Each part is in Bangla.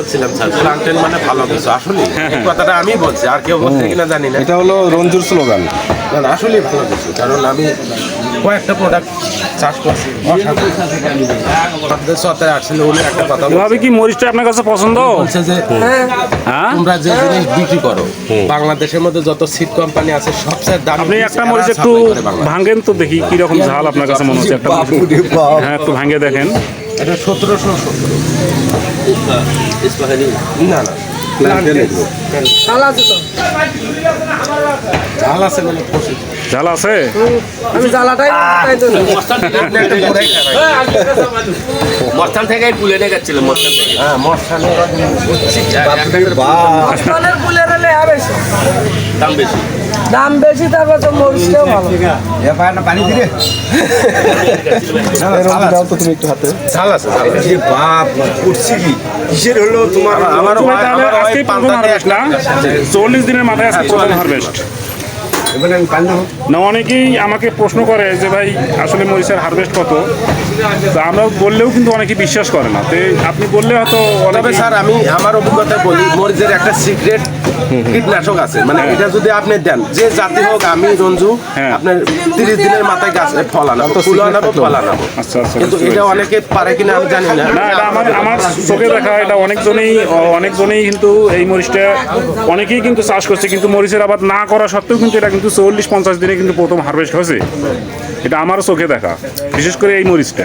বলছিলাম স্যার প্লান্টেন মানে ভালো কিছু আসলে হ্যাঁ, এই কথাটা আমি বলছি আর কেউ বলছে কিনা জানি না এটা হলো রঞ্জুর স্লোগান না, না, আসলেই ভালো কিছু কারণ আমি কয়েকটা প্রোডাক্ট চাষ করছি অসাধারণ। আমাদের আসলে উনি একটা কথা বলছে। এভাবে কি মরিচটা আপনার কাছে পছন্দ বলছে যে হ্যাঁ তোমরা যে জিনিস বিক্রি করো বাংলাদেশের মধ্যে যত সিট কোম্পানি আছে সবচেয়ে দামি আপনি একটা মরিচ একটু। ভাঙেন তো দেখি কি রকম ঝাল আপনার কাছে মনে হচ্ছে একটা মরিচ। হ্যাঁ একটু ভাঙে দেখেন এটা সতেরোশো সত্তর না না ভালো আছে আমি খারাপ। মস্তান থেকে তুলে নিয়ে গেছিল মস্তান থেকে। হ্যাঁ হবে বেশি। দাম বেশি। দাম বেশি তারপর তো মরিচটাও ভালো। দাও তো তুমি একটু হাতে। ঝাল আছে বাপ উঠছি কি? কিসের হলো তোমার? আমার প্রথম হারভেস্ট না? চল্লিশ দিনের মাথায় আজকে প্রথম হারভেস্ট দেবো। না অনেকেই আমাকে প্রশ্ন করে যে ভাই আসলে মরিচের হারভেস্ট কত? তা আমরা বললেও কিন্তু অনেকে বিশ্বাস করে না। তো আপনি বললে হয়তো তবে স্যার আমি আমার অভিজ্ঞতা বলি মরিচের একটা সিক্রেট কীটনাশক আছে। মানে এটা যদি আপনি দেন যে জাতি হোক আমি রঞ্জু হ্যাঁ। আপনার তিরিশ দিনের মাথায় গাছ ফল আনাবো ফুল আনাবো ফল আনাবো। আচ্ছা আচ্ছা কিন্তু এটা অনেকে পারে কিনা আমি জানি না। না আমার আমার চোখে দেখা এটা অনেকজনেই অনেকজনেই কিন্তু এই মরিচটা অনেকেই কিন্তু চাষ করছে কিন্তু মরিচের আবাদ না করা সত্ত্বেও কিন্তু এটা কিন্তু চল্লিশ পঞ্চাশ দিনে কিন্তু প্রথম হারভেস্ট হয়েছে। এটা আমারও চোখে দেখা বিশেষ করে এই মরিচটা।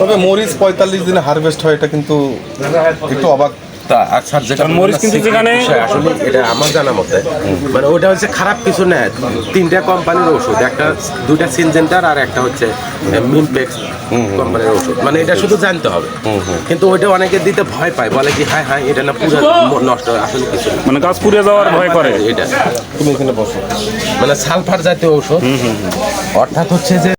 তবে মরিচ পঁয়তাল্লিশ দিনে হারভেস্ট হয় এটা কিন্তু একটু অবাক তা আর স্যার যেটা মরিচ কিন্তু যেখানে- আসলে এটা আমার জানা মতে মানে ওটা হচ্ছে খারাপ কিছু নেয় তিনটা কোম্পানির ওষুধ একটা দুইটা সিনজেন্টার আর একটা হচ্ছে মিমপেক্স কোম্পানির ওষুধ। মানে এটা শুধু জানতে হবে। কিন্তু ওইটা অনেকে দিতে ভয় পায় বলে কি হ্যাঁ হ্যাঁ এটা না পুরো নষ্ট হয় আসলে কিছু মানে গাছ পুড়ে যাওয়ার ভয় করে। এটা। তুমি এখানে বসো। মানে সালফার জাতীয় ঔষধ অর্থাৎ হচ্ছে যে